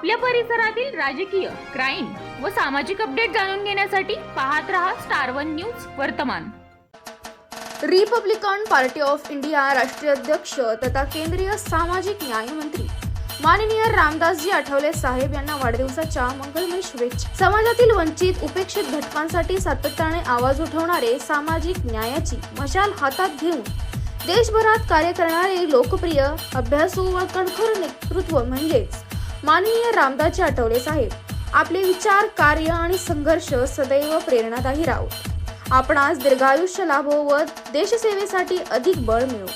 आपल्या परिसरातील राजकीय क्राईम व सामाजिक अपडेट जाणून घेण्यासाठी पाहत रहा स्टार वन न्यूज वर्तमान. रिपब्लिकन पार्टी ऑफ इंडिया राष्ट्रीय अध्यक्ष तथा केंद्रीय सामाजिक न्याय मंत्री माननीय रामदासजी आठवले साहेब यांना वाढदिवसाच्या मंगलमय शुभेच्छा. समाजातील वंचित उपेक्षित घटकांसाठी सातत्याने आवाज उठवणारे सामाजिक न्यायाची मशाल हातात घेऊन देशभरात कार्य करणारे लोकप्रिय अभ्यासू व कणखर नेतृत्व म्हणजेच माननीय रामदासजी आठवले साहेब आपले विचार कार्य आणि संघर्ष सदैव प्रेरणादायी राहोत आपणास दीर्घायुष्य लाभो व देशसेवेसाठी अधिक बळ मिळो.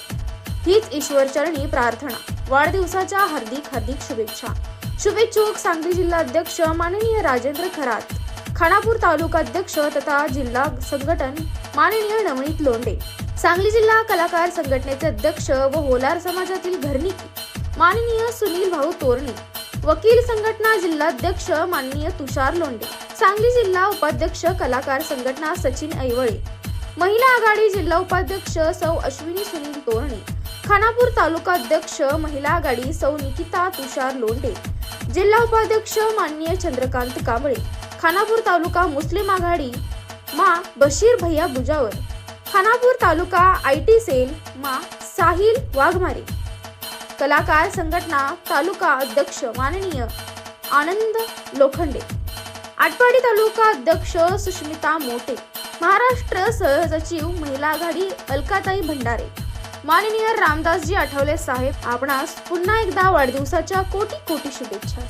हीच ईश्वरचरणी प्रार्थना. वाढदिवसाच्या हार्दिक हार्दिक शुभेच्छा. शुभेच्छुक सांगली जिल्हा अध्यक्ष माननीय राजेंद्र खरात खानापूर तालुका अध्यक्ष तथा जिल्हा संघटन माननीय नवनीत लोंडे सांगली जिल्हा कलाकार संघटनेचे अध्यक्ष व होलार समाजातील घरनिकी माननीय सुनील भाऊ तोरणे वकील संघटना जिल्हाध्यक्ष माननीय तुषार लोंढे सांगली जिल्हा उपाध्यक्ष कलाकार संघटना सचिन ऐवळे महिला आघाडी जिल्हा उपाध्यक्ष सौ अश्विनी सुनील तोरणे खानापूर तालुका अध्यक्ष महिला आघाडी सौ निकिता तुषार लोंढे जिल्हा उपाध्यक्ष माननीय चंद्रकांत कांबळे खानापूर तालुका मुस्लिम आघाडी मा बशीर भैया बुजावर खानापूर तालुका आय टी सेल मा साहिल वाघमारे कलाकार संघटना तालुका अध्यक्ष माननीय आनंद लोखंडे. आटपाडी तालुका अध्यक्ष सुष्मिता मोटे. महाराष्ट्र सहसचिव महिला आघाडी अलकाताई भंडारे. माननीय रामदासजी आठवले साहेब आपणास पुन्हा एकदा वाढदिवसाच्या कोटी कोटी शुभेच्छा.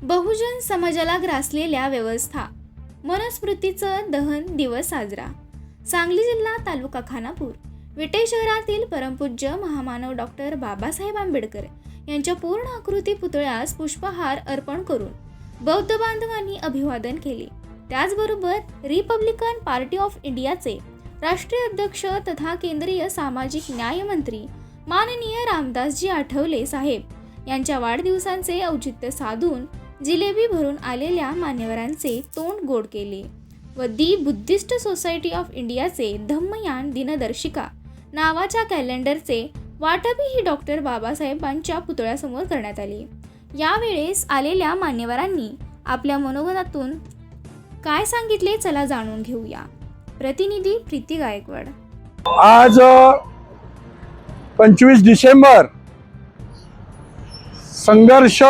बहुजन समाजाला ग्रासलेल्या व्यवस्था. मनस्मृतीचं दहन दिवस साजरा. सांगली जिल्हा तालुका खानापूर. विटे शहरातील परमपूज्य महामानव डॉक्टर बाबासाहेब आंबेडकर यांच्या पूर्ण आकृती पुतळ्यास पुष्पहार अर्पण करून बौद्ध बांधवांनी अभिवादन केले. त्याचबरोबर रिपब्लिकन पार्टी ऑफ इंडियाचे राष्ट्रीय अध्यक्ष तथा केंद्रीय सामाजिक न्याय मंत्री माननीय रामदासजी आठवले साहेब यांच्या वाढदिवसांचे औचित्य साधून जिलेबी भरून आलेल्या मान्यवरांचे तोंड गोड केले व दी बुद्धिस्ट सोसायटी ऑफ इंडियाचे धम्मयान दिनदर्शिका नावाच्या कॅलेंडरचे वाटपही डॉक्टर बाबासाहेबांच्या पुतळ्यासमोर करण्यात आले. यावेळेस आलेल्या मान्यवरांनी आपल्या मनोगतातून काय सांगितले चला जाणून घेऊया. प्रतिनिधी प्रीती गायकवाड. आज पंचवीस डिसेंबर संघर्ष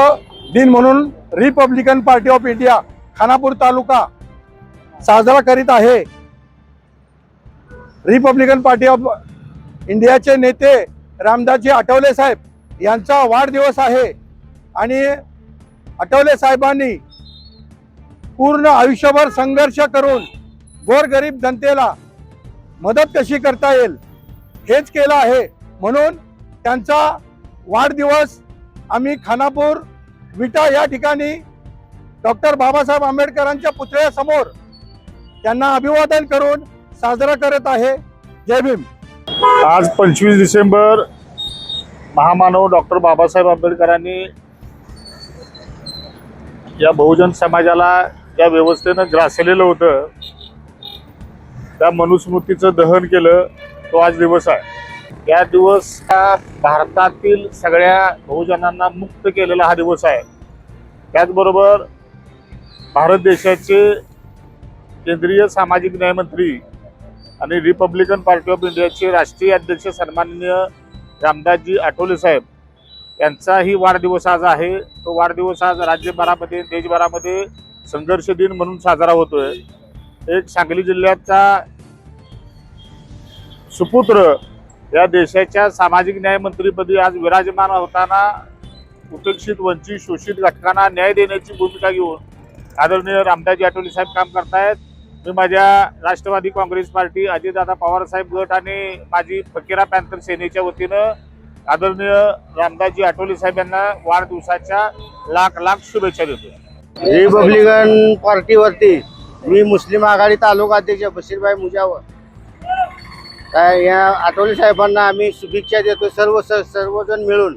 दिन म्हणून Republican Party of India Khanapur तालुका साजरा करीत आहे. रिपब्लिकन पार्टी ऑफ इंडियाचे नेते रामदासजी आठवले साहेब यांचा वाढदिवस आहे. आणि आठवले साहेबांनी पूर्ण आयुष्यभर संघर्ष करून गोरगरीब जनतेला मदत कशी करता येईल हेच केलं आहे. म्हणून त्यांचा वाढदिवस आम्ही खानापूर विटा या ठिकाणी डॉक्टर बाबासाहेब आंबेडकरांच्या पुतळ्यासमोर त्यांना अभिवादन करून साजरा करत आहे. जय भीम. आज पंचवीस डिसेंबर महामानव डॉक्टर बाबासाहेब आंबेडकरांनी या बहुजन समाजाला या व्यवस्थेनं ग्रासलेलं होतं. त्या मनुस्मृतीचं दहन केलं तो आज दिवस आहे. या दिवस हा भारतातील सगळ्या बहुजनांना मुक्त केलेला हा दिवस आहे. त्याचबरोबर भारत देशाचे केंद्रीय सामाजिक न्यायमंत्री आणि रिपब्लिकन पार्टी ऑफ इंडियाचे राष्ट्रीय अध्यक्ष सन्माननीय रामदासजी आठवले साहेब यांचाही वाढदिवस आज आहे. तो वाढदिवस आज राज्यभरामध्ये देशभरामध्ये संघर्ष दिन म्हणून साजरा होतोय. एक सांगली जिल्ह्याचा सुपुत्र या देशाच्या सामाजिक न्याय मंत्रीपदी आज विराजमान होताना उपेक्षित वंचित शोषित घटकांना न्याय देण्याची भूमिका घेऊन आदरणीय रामदासजी आठवले साहेब काम करतायत. मी माझ्या राष्ट्रवादी काँग्रेस पार्टी अजितदादा पवारसाहेब गट आणि माझी फकीरा पॅन्थर सेनेच्या वतीनं आदरणीय रामदासजी आठवले साहेब यांना वाढदिवसाच्या लाख लाख शुभेच्छा देतो. रिपब्लिकन पार्टीवरती मी मुस्लिम आघाडी तालुका अध्यक्ष बशीरभाई मुजावर. काय या आठवले साहेबांना आम्ही शुभेच्छा देतो. सर्व स- सर्वजण मिळून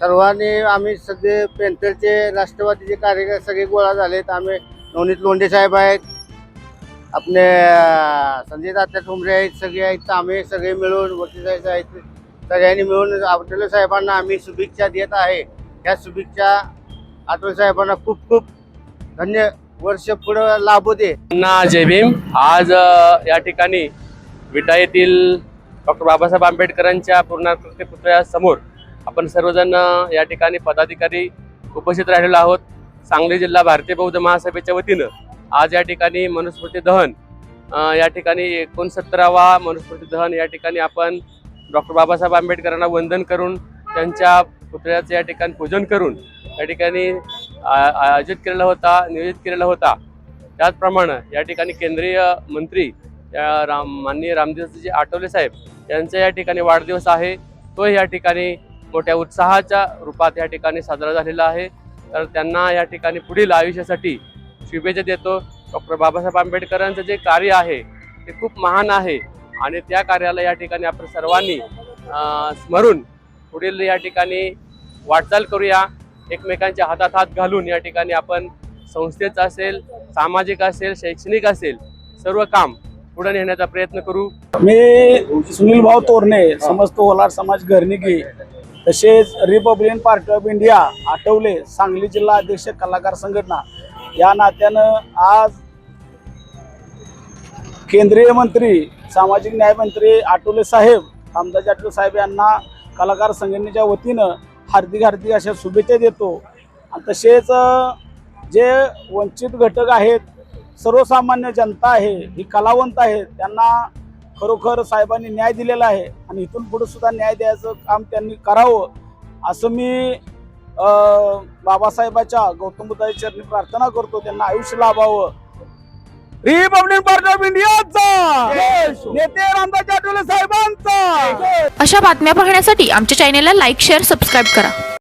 सर्वांनी आम्ही सगळे पेंथरचे राष्ट्रवादीचे कार्यकर्ते सगळे गोळा झालेत. आम्ही नवनीत लोंढे साहेब आहेत. आपले अं, संजय दात्या ठोंबरे आहेत सगळे आहेत तर आम्ही सगळे मिळून वकील आहेत सगळ्यांनी मिळून आठवले साहेबांना आम्ही शुभेच्छा देत आहे. ह्या शुभेच्छा आठवले साहेबांना खूप खूप धन्य वर्ष पुढं लाभू दे. ना जय भीम. आज या ठिकाणी विटा येथील डॉक्टर बाबासाहेब आंबेडकरांच्या पूर्णाकृती पुतळ्यासमोर आपण सर्वजण या ठिकाणी पदाधिकारी उपस्थित राहिलेलो आहोत. सांगली जिल्हा भारतीय बौद्ध महासभेच्या वतीनं. आज या ठिकाणी मनुस्मृती दहन या ठिकाणी एकोणसत्तरावा मनुस्मृती दहन या ठिकाणी आपण डॉक्टर बाबासाहेब आंबेडकरांना वंदन करून त्यांच्या पुतळ्याचं या ठिकाणी पूजन करून या ठिकाणी आयोजित केलेला होता नियोजित केलेला होता त्याचप्रमाणे या ठिकाणी केंद्रीय मंत्री या राम माननीय रामदासजी आठवले साहेब यांचा या ठिकाणी वाढदिवस आहे तो या ठिकाणी मोठ्या उत्साहाच्या रूपात या ठिकाणी साजरा झालेला आहे तर त्यांना या ठिकाणी पुढील आयुष्यासाठी शुभेच्छा देतो. डॉक्टर बाबासाहेब आंबेडकरांचं जे कार्य आहे ते खूप महान आहे. आणि त्या कार्याला या ठिकाणी आपण सर्वांनी स्मरून पुढील या ठिकाणी वाटचाल करूया. एकमेकांच्या हातात हात घालून या ठिकाणी आपण संस्थेचं असेल सामाजिक असेल शैक्षणिक असेल सर्व काम पुढे नेण्याचा प्रयत्न करू. मी सुनील भाऊ तोरणे समस्त ओलार समाज घरनिकी तसेच Republican Party of India Athawale Sangli जिल्हा अध्यक्ष कलाकार संघटना या नात्यानं आज केंद्रीय मंत्री सामाजिक न्याय मंत्री आठवले साहेब रामदास आठवले साहेब यांना कलाकार संघटनेच्या वतीनं हार्दिक हार्दिक अशा शुभेच्छा देतो. आणि तसेच जे वंचित घटक आहेत सर्वसामान्य जनता आहे ही कलावंत आहे त्यांना खरोखर साहेबांनी न्याय दिलेला आहे. आणि इथून पुढे सुद्धा न्याय द्यायचं काम त्यांनी करावं असं मी बाबासाहेबाच्या गौतम बुद्धाच्या चरणी प्रार्थना करतो त्यांना आयुष्य लाभावं. रिपब्लिक पार्टी ऑफ इंडियाचा नेते रामदास आठवले साहेबांचा! अशा बातम्या पाहण्यासाठी आमच्या चॅनेलला लाईक शेअर सबस्क्राईब करा.